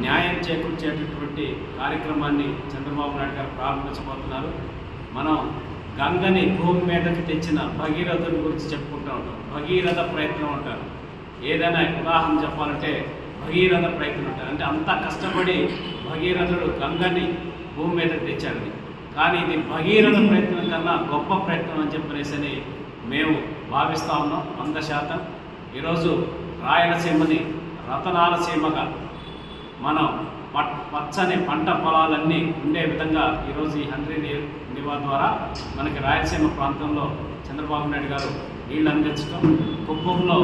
న్యాయం చేకూర్చేటటువంటి కార్యక్రమాన్ని చంద్రబాబు నాయుడు గారు ప్రారంభించబోతున్నారు. మనం గంగని భూమి మీదకి తెచ్చిన భగీరథుని గురించి చెప్పుకుంటూ ఉంటాం. భగీరథ ప్రయత్నం అంటారు. ఏదైనా ఉదాహరణ చెప్పాలంటే భగీరథ ప్రయత్నం అంటారు. అంటే అంత కష్టపడి భగీరథుడు గంగని భూమి మీదకి తెచ్చాడని కానీ ఇది భగీరథ ప్రయత్నం కన్నా గొప్ప ప్రయత్నం అని చెప్పనేసి మేము భావిస్తూ ఉన్నాం వంద శాతం. ఈరోజు రాయలసీమని రతనాల సీమగా మనం పట్ పచ్చని పంట పొలాలన్నీ ఉండే విధంగా ఈరోజు ఈ హండ్రీ నివా ద్వారా మనకి రాయలసీమ ప్రాంతంలో చంద్రబాబు నాయుడు గారు నీళ్ళు అందించడం కుప్పంలో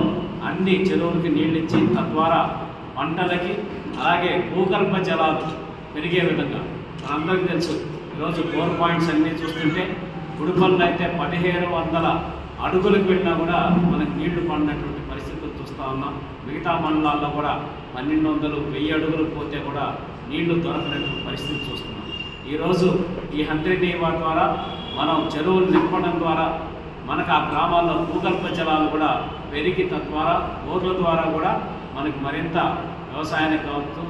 అన్ని చెరువులకి నీళ్ళు ఇచ్చి తద్వారా పంటలకి అలాగే భూగర్భ జలాలు పెరిగే విధంగా మనందరికీ తెలుసు. ఈరోజు ఫోర్ పాయింట్స్ అన్నీ చూస్తుంటే గుడిపల్లి అయితే పదిహేను వందల అడుగులకు వెళ్ళినా కూడా మనకి నీళ్ళు పడినటువంటి పరిస్థితులు చూస్తూ ఉన్నాం. మిగతా మండలాల్లో కూడా పన్నెండు వందలు వెయ్యి అడుగులు పోతే కూడా నీళ్ళు దొరకనటువంటి పరిస్థితి చూస్తున్నాం. ఈరోజు ఈ హండ్రెడ్ ద్వారా మనం చెరువులు నింపడం ద్వారా మనకు ఆ గ్రామాల్లో భూగర్భ జలాలు కూడా పెరిగి తద్వారా బోర్ల ద్వారా కూడా మనకు మరింత వ్యవసాయానికి కావచ్చు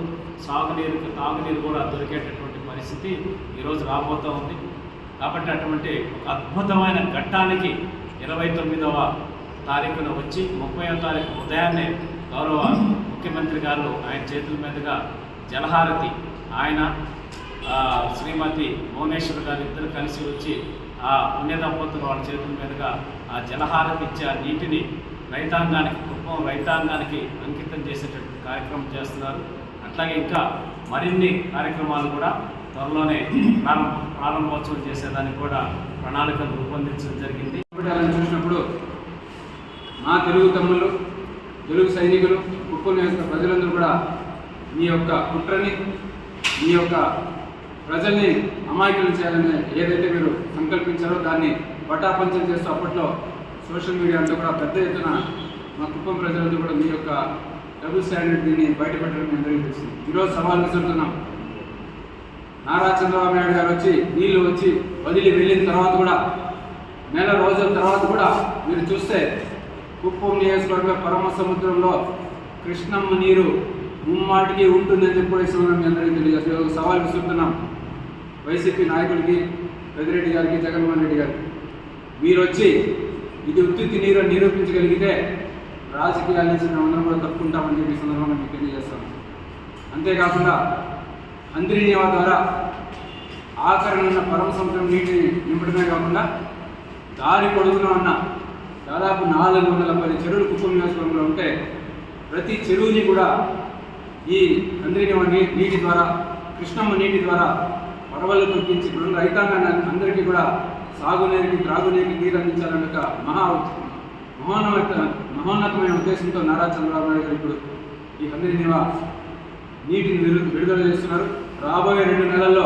సాగునీరుకి తాగునీరు కూడా దొరికేటటువంటి పరిస్థితి ఈరోజు రాబోతూ ఉంది. కాబట్టి అటువంటి ఒక అద్భుతమైన ఘట్టానికి ఇరవై తొమ్మిదవ తారీఖున వచ్చి ముప్పైవ తారీఖు ఉదయాన్నే గౌరవ ముఖ్యమంత్రి గారు ఆయన చేతుల మీదుగా జలహారతి ఆయన శ్రీమతి భువనేశ్వర్ గారు ఇద్దరు కలిసి వచ్చి ఆ పుణ్య దంపతులు వాళ్ళ చేతుల మీదుగా ఆ జలహారతి ఇచ్చే ఆ నీటిని రైతాంగానికి కుటుంబం రైతాంగానికి అంకితం చేసేటటువంటి కార్యక్రమం చేస్తున్నారు. అట్లాగే ఇంకా మరిన్ని కార్యక్రమాలు కూడా త్వరలోనే ప్రారంభ ప్రారంభోత్సవం చేసేదానికి కూడా ప్రణాళికలు రూపొందించడం జరిగింది. చూసినప్పుడు మా తెలుగు తమ్ముళ్ళు తెలుగు సైనికులు కుప్పం నియోజక ప్రజలందరూ కూడా మీ యొక్క కుట్రని మీ యొక్క ప్రజల్ని అమాయకులు చేయాలని ఏదైతే మీరు సంకల్పించారో దాన్ని పటాపంచం చేస్తూ అప్పట్లో సోషల్ మీడియా అంతా కూడా పెద్ద ఎత్తున మా కుప్పం ప్రజలందరూ కూడా మీ యొక్క డబుల్ స్టాండర్డ్ దీన్ని బయటపెట్టడం మీ అందరికీ తెలిసింది ఈరోజు సవాల్ విసురుతున్నాం. నారా చంద్రబాబు నాయుడు గారు వచ్చి నీళ్ళు వచ్చి వదిలి వెళ్ళిన తర్వాత కూడా నెల రోజుల తర్వాత కూడా మీరు చూస్తే కుప్పం నియోజకవర్గ పరమ సముద్రంలో కృష్ణమ్మ నీరు ముమ్మాటికి ఉంటుందని చెప్పేసి మనం మీ అందరికీ తెలియజేస్తాం ఒక సవాల్ విసురుతున్నాం. వైసీపీ నాయకుడికి పెద్దిరెడ్డి గారికి జగన్మోహన్ రెడ్డి గారికి. మీరు వచ్చి ఇది ఉత్తి నీరు నిరూపించగలిగితే రాజకీయాల నుంచి మేము అందరం కూడా తప్పుకుంటామని చెప్పి ఈ సందర్భంగా మీకు తెలియజేస్తాం. అంతేకాకుండా అందిరినేవ ద్వారా ఆఖరణ ఉన్న పరమ సముద్రం నీటిని నింపడమే కాకుండా దారి పొడుగున ఉన్న దాదాపు నాలుగు వందల పది చెరువులు కుప్పం నియోజకవర్గంలో ఉంటే ప్రతి చెరువుని కూడా ఈ అందరినీ నీ నీటి ద్వారా కృష్ణమ్మ నీటి ద్వారా పడవలు తొక్కించి ఇప్పుడు రైతాంగాన్ని అందరికీ కూడా సాగునీరుకి త్రాగునీరుకి నీరు అందించాలన్న ఒక మహా మహోన్నత మహోన్నతమైన ఉద్దేశంతో నారా చంద్రబాబు నాయుడు గారు ఇప్పుడు ఈ అందరినివా నీటిని విడుదల చేస్తున్నారు. రాబోయే రెండు నెలల్లో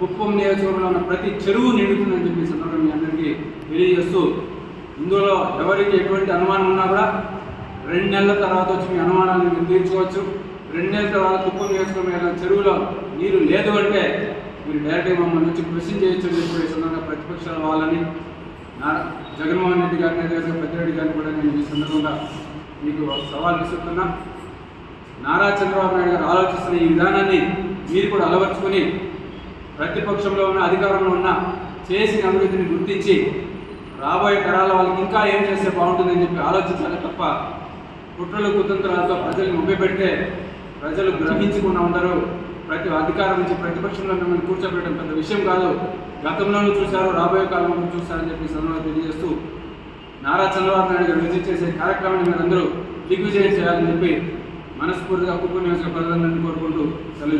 కుప్పం నియోజకవర్గంలో ఉన్న ప్రతి చెరువు నిండుతుందని చెప్పి సందర్భం సందర్భంగా మీ అందరికీ తెలియజేస్తూ ఇందులో ఎవరికి ఎటువంటి అనుమానం ఉన్నా కూడా రెండు నెలల తర్వాత వచ్చి మీ అనుమానాలను మీరు తీర్చుకోవచ్చు. రెండు నెలల తర్వాత కుప్పం నియోజకవర్గం చెరువులో నీరు లేదు అంటే మీరు డైరెక్ట్గా మమ్మల్ని వచ్చి క్వశ్చన్ చేయొచ్చు అని చెప్పి ఈ సందర్భంగా ప్రతిపక్షాల వాళ్ళని నా జగన్మోహన్ రెడ్డి గారిని అదేవిధంగా పెద్దిరెడ్డి గారిని కూడా నేను ఈ సందర్భంగా మీకు సవాల్ విసురుతున్నా. నారా చంద్రబాబు నాయుడు గారు ఆలోచిస్తున్న ఈ విధానాన్ని మీరు కూడా అలవర్చుకొని ప్రతిపక్షంలో ఉన్న అధికారంలో ఉన్న చేసిన అభివృద్ధిని గుర్తించి రాబోయే తరాల వాళ్ళకి ఇంకా ఏం చేస్తే బాగుంటుందని చెప్పి ఆలోచించాలి తప్ప కుట్రలు కుతంత్రాలతో ప్రజల్ని మొబ్బెపెడితే ప్రజలు గ్రహించకుండా ఉండరు. ప్రతి అధికారం నుంచి ప్రతిపక్షంలో మిమ్మల్ని కూర్చోబెట్టడం పెద్ద విషయం కాదు. గతంలోనూ చూశారు రాబోయే కాలంలో చూశారని చెప్పి సందర్భంగా తెలియజేస్తూ నారా చంద్రబాబు నాయుడు గారు విజిట్ చేసే కార్యక్రమాన్ని మీరందరూ దిగ్విజయం చేయాలని చెప్పి మనస్ఫూర్తిగా కుప్ప నియోజక ప్రజలందరినీ కోరుకుంటూ సెలవు